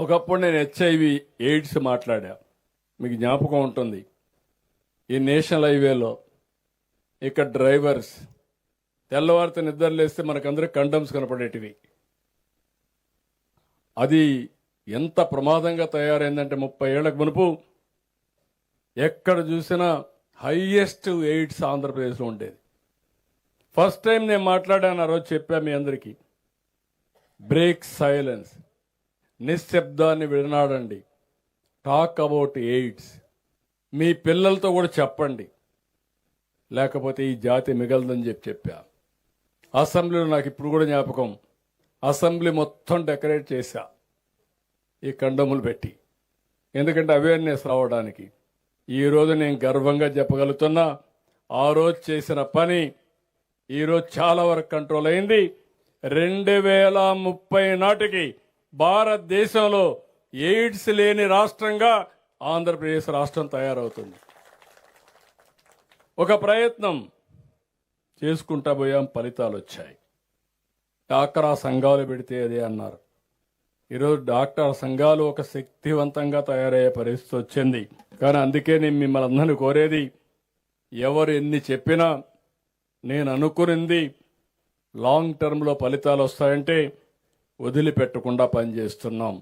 ఒకప్పుడు నేను HIV AIDS మాట్లాడా. మీకు జ్ఞాపకం ఉంటుంది. ఈ నేషనల్ హైవేలో ఇక్కడ డ్రైవర్స్ తెల్లవారితో నిద్రలేస్తే మనకందరూ కండమ్స్ కనపడేటివి. అది ఎంత ప్రమాదంగా తయారైందంటే ముప్పై ఏళ్ళకు మునుపు ఎక్కడ చూసినా హైయెస్ట్ ఎయిడ్స్ ఆంధ్రప్రదేశ్లో ఉండేది. ఫస్ట్ టైం నేను మాట్లాడాను ఆ రోజు చెప్పా మీ అందరికీ. Break silence. నిశ్శబ్దాన్ని విడనాడండి. టాక్ అబౌట్ ఎయిడ్స్ మీ పిల్లలతో కూడా చెప్పండి. లేకపోతే ఈ జాతి మిగలదని చెప్పి చెప్పా. అసెంబ్లీలో నాకు ఇప్పుడు కూడా జ్ఞాపకం. అసెంబ్లీ మొత్తం డెకరేట్ చేశా. ఈ కండములు పెట్టి. ఎందుకంటే అవేర్నెస్ రావడానికి. ఈ రోజు నేను గర్వంగా చెప్పగలుగుతున్నా ఆ రోజు చేసిన పని ఈ రోజు చాలా వరకు కంట్రోల్ అయింది. రెండు వేల ముప్పై నాటికి భారతదేశంలో ఎయిడ్స్ లేని రాష్ట్రంగా ఆంధ్రప్రదేశ్ రాష్ట్రం తయారవుతుంది. ఒక ప్రయత్నం చేసుకుంటా పోయాం ఫలితాలు వచ్చాయి. డాక్టరా సంఘాలు పెడితే అదే అన్నారు. ఈరోజు డాక్టర్ సంఘాలు ఒక శక్తివంతంగా తయారయ్యే పరిస్థితి వచ్చింది. కానీ అందుకే నేను మిమ్మల్ని అందరిని కోరేది ఎవరు ఎన్ని చెప్పినా నేను అనుకునింది లాంగ్ టర్మ్లో ఫలితాలు వస్తాయంటే వదిలిపెట్టకుండా పనిచేస్తున్నాం.